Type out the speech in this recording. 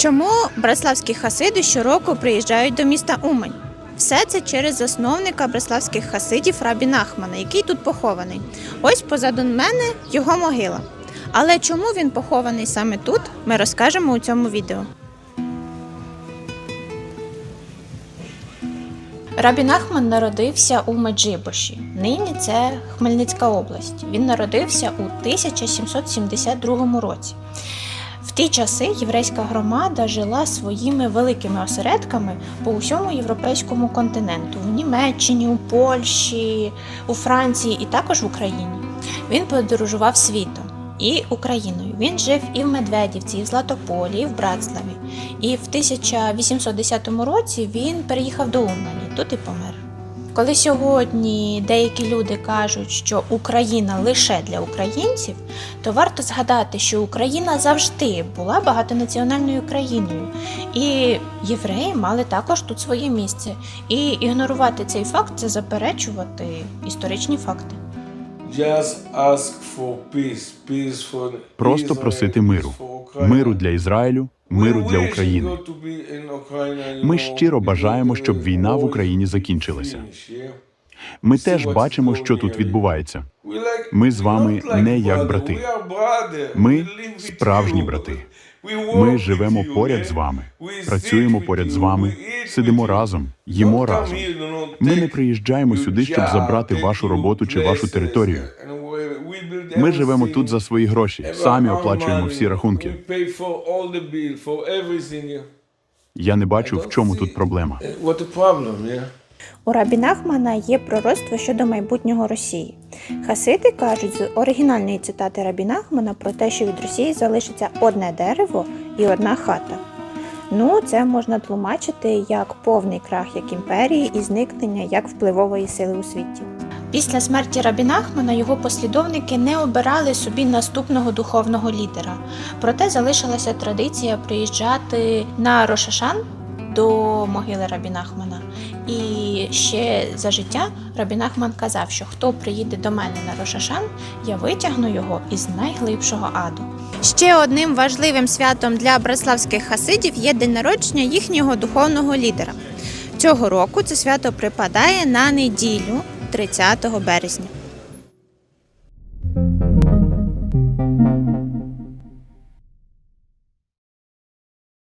Чому браславські хасиди щороку приїжджають до міста Умань? Все це через засновника браславських хасидів Рабі Нахмана, який тут похований. Ось позаду мене його могила. Але чому він похований саме тут, ми розкажемо у цьому відео. Рабі Нахман народився у Меджибоші. Нині це Хмельницька область. Він народився у 1772 році. В ті часи єврейська громада жила своїми великими осередками по усьому європейському континенту в Німеччині, у Польщі, у Франції і також в Україні. Він подорожував світом і Україною. Він жив і в Медведівці, і в Златополі, і в Братславі. І в 1810 році він переїхав до Умані, тут і помер. Коли сьогодні деякі люди кажуть, що Україна лише для українців, то варто згадати, що Україна завжди була багатонаціональною країною, і євреї мали також тут своє місце. І ігнорувати цей факт це заперечувати історичні факти. Just ask for peace, peace for Просто просити миру, миру для Ізраїлю, миру для України. Ukraine Ми щиро бажаємо, щоб війна в Україні закінчилася. Ми теж бачимо, що тут відбувається. Ми з вами не як брати. Ми справжні брати. Ми живемо поряд з вами, працюємо поряд з вами, сидимо разом, їмо разом. Ми не приїжджаємо сюди, щоб забрати вашу роботу чи вашу територію. Ми живемо тут за свої гроші, самі оплачуємо всі рахунки. Я не бачу, в чому тут проблема. У Рабі Нахмана є пророцтво щодо майбутнього Росії. Хасиди кажуть з оригінальної цитати Рабі Нахмана про те, що від Росії залишиться одне дерево і одна хата. Ну, це можна тлумачити як повний крах як імперії і зникнення як впливової сили у світі. Після смерті Рабі Нахмана його послідовники не обирали собі наступного духовного лідера. Проте залишилася традиція приїжджати на Рошашан до могили Рабі Нахмана. І ще за життя Рабі Нахман казав, що хто приїде до мене на Рошашан, я витягну його із найглибшого аду. Ще одним важливим святом для браславських хасидів є день народження їхнього духовного лідера. Цього року це свято припадає на неділю 30 березня.